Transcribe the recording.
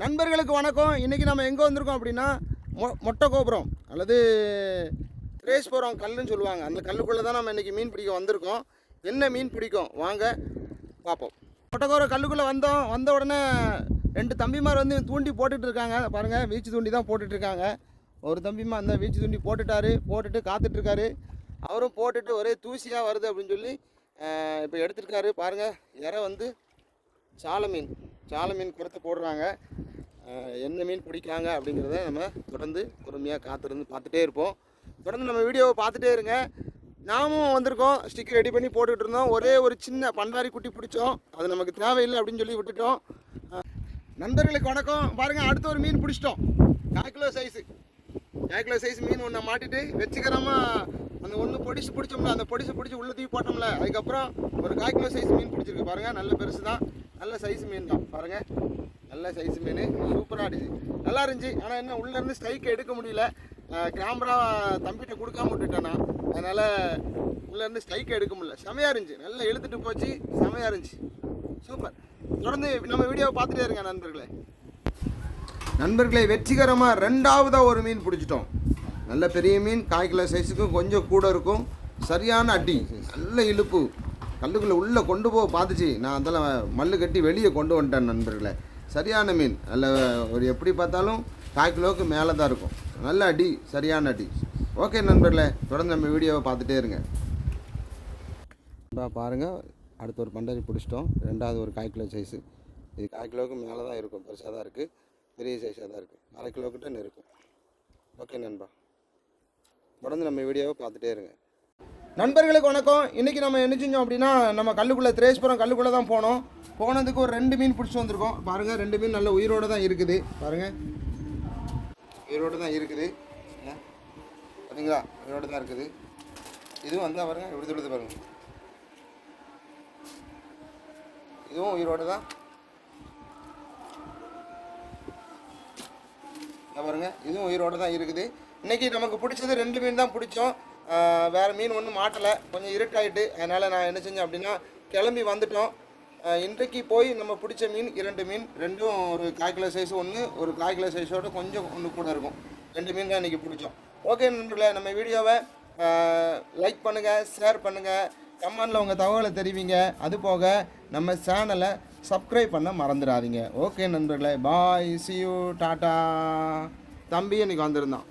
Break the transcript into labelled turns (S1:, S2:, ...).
S1: நண்பர்களுக்கு வணக்கம். இன்றைக்கி நம்ம எங்கே வந்திருக்கோம் அப்படின்னா மொ மொட்டை கோபுரம் அல்லது திரேஸ்புரம் கல்லுன்னு சொல்லுவாங்க. அந்த கல்லுக்குள்ளே தான் நம்ம இன்றைக்கி மீன் பிடிக்க வந்திருக்கோம். என்ன மீன் பிடிக்கும்? வாங்க பார்ப்போம். மொட்டைக்கோபுரம் கல்லுக்குள்ளே வந்தோம். வந்த உடனே ரெண்டு தம்பிமார் வந்து தூண்டி போட்டுட்டு இருக்காங்க. பாருங்கள் வீச்சு தூண்டி தான் போட்டுட்ருக்காங்க ஒரு தம்பிமா அந்த வீச்சு தூண்டி போட்டுட்டாரு. போட்டுட்டு காத்துட்ருக்காரு அவரும் போட்டுட்டு ஒரே தூசியாக வருது அப்படின்னு சொல்லி இப்போ எடுத்துருக்காரு பாருங்கள் இறை வந்து சால மீன். சால மீன் குறைத்து போடுறாங்க. என்ன மீன் பிடிக்கிறாங்க அப்படிங்கிறத நம்ம தொடர்ந்து பொறுமையாக காத்திருந்து பார்த்துட்டே இருப்போம். தொடர்ந்து நம்ம வீடியோவை பார்த்துட்டே இருங்க. நாமும் வந்திருக்கோம். ஸ்டிக் ரெடி பண்ணி போட்டுக்கிட்டு இருந்தோம். ஒரே ஒரு சின்ன பண்டாரி குட்டி பிடிச்சோம். அது நமக்கு தேவையில்லை அப்படின்னு சொல்லி விட்டுட்டோம். நண்பர்களுக்கு வணக்கம். பாருங்கள் அடுத்த ஒரு மீன் பிடிச்சிட்டோம். கால் கிலோ சைஸு கால் கிலோ சைஸ் மீன் ஒன்றை மாட்டிட்டு வச்சுக்கிறமாக அந்த ஒன்று பொடிசு பிடிச்சோம்ல அந்த பொடிச்சு பிடிச்சி உள்ள தூக்கி போட்டோம்ல அதுக்கப்புறம் ஒரு கால் கிலோ சைஸ் மீன் பிடிச்சிருக்கு பாருங்கள் நல்ல பெருசு தான் நல்ல சைஸ் மீன் தான். பாருங்கள் நல்ல சைஸ் மீன் சூப்பராக அடிச்சு நல்லா இருந்துச்சு. ஆனால் என்ன உள்ளேருந்து ஸ்ட்ரைக் எடுக்க முடியல. கேமரா தம்பிகிட்ட கொடுக்காம விட்டுட்டேன். அதனால் உள்ளேருந்து ஸ்ட்ரைக் எடுக்க முடியல. செமையாக இருந்துச்சு. நல்லா இழுத்துட்டு போச்சு. செமையாக இருந்துச்சு. சூப்பர் தொடர்ந்து நம்ம வீடியோவை பார்த்துட்டே இருங்க நண்பர்களே. நண்பர்களை வெற்றிகரமாக ரெண்டாவதாக ஒரு மீன் பிடிச்சிட்டோம். நல்ல பெரிய மீன் கால் கிலோ சைஸுக்கும் கொஞ்சம் கூட இருக்கும். சரியான அடி நல்ல இழுப்பு. கல்லுக்குள்ளே உள்ளே கொண்டு போக பார்த்துச்சு. நான் அதெல்லாம் மல்லு கட்டி வெளியே கொண்டு வந்துட்டேன் நண்பர்களே. சரியான மீன். நல்ல ஒரு எப்படி பார்த்தாலும் கால் கிலோவுக்கு மேலே தான் இருக்கும். நல்ல அடி சரியான அடி. ஓகே நண்பர்களே தொடர்ந்து நம்ம வீடியோவை பார்த்துட்டே இருங்க. பாருங்கள் அடுத்து ஒரு பண்டரி பிடிச்சிட்டோம். ரெண்டாவது ஒரு கால் கிலோ சைஸு இது கால் கிலோவுக்கு மேலே தான் இருக்கும். பெருசாக தான் இருக்குது பெரிய சைஸாக தான் இருக்குது அரை கிலோக்கிட்ட இருக்கும் ஓகே நண்பா. தொடர்ந்து நம்ம வீடியோவை பார்த்துட்டே இருங்க. நண்பர்களுக்கு வணக்கம். இன்றைக்கி நம்ம என்ன செஞ்சோம் அப்படின்னா நம்ம கல்லுக்குள்ளே திரேஸ்புரம் கல்லுக்குள்ளே தான் போனோம். போனதுக்கு ஒரு ரெண்டு மீன் பிடிச்சி வந்திருக்கோம். பாருங்கள் ரெண்டு மீன் நல்ல உயிரோடு தான் இருக்குது. பாருங்கள் உயிரோடு தான் இருக்குது. பார்த்தீங்களா உயிரோடு தான் இருக்குது. இதுவும் வந்து பாருங்கள் எப்படி சொல்லுது பாருங்கள் இதுவும் உயிரோடு தான். பாருங்கள் இதுவும் உயிரோடு தான் இருக்குது. இன்றைக்கி நமக்கு பிடிச்சது ரெண்டு மீன் தான் பிடிச்சோம். வேறு மீன் ஒன்றும் மாட்டலை. கொஞ்சம் இருட்டாயிட்டு. அதனால் நான் என்ன செஞ்சேன் அப்படின்னா கிளம்பி வந்துட்டோம். இன்றைக்கு போய் நம்ம பிடிச்ச மீன் இரண்டு மீன். ரெண்டும் ஒரு கால் சைஸ் ஒன்று ஒரு கால் சைஸோட கொஞ்சம் ஒன்று கூட இருக்கும். ரெண்டு மீன் தான் இன்றைக்கி பிடிச்சோம். ஓகே நண்பர்களே நம்ம வீடியோவை லைக் பண்ணுங்கள் ஷேர் பண்ணுங்கள் கமெண்டில் உங்கள் தகவலை தெரிவிங்க. அது போக நம்ம சேனலை சப்ஸ்கிரைப் பண்ண மறந்துடாதீங்க. ஓகே நண்பர்களே பாய் சி யூ டாட்டா தம்பி இன்றைக்கி வந்திருந்தான்.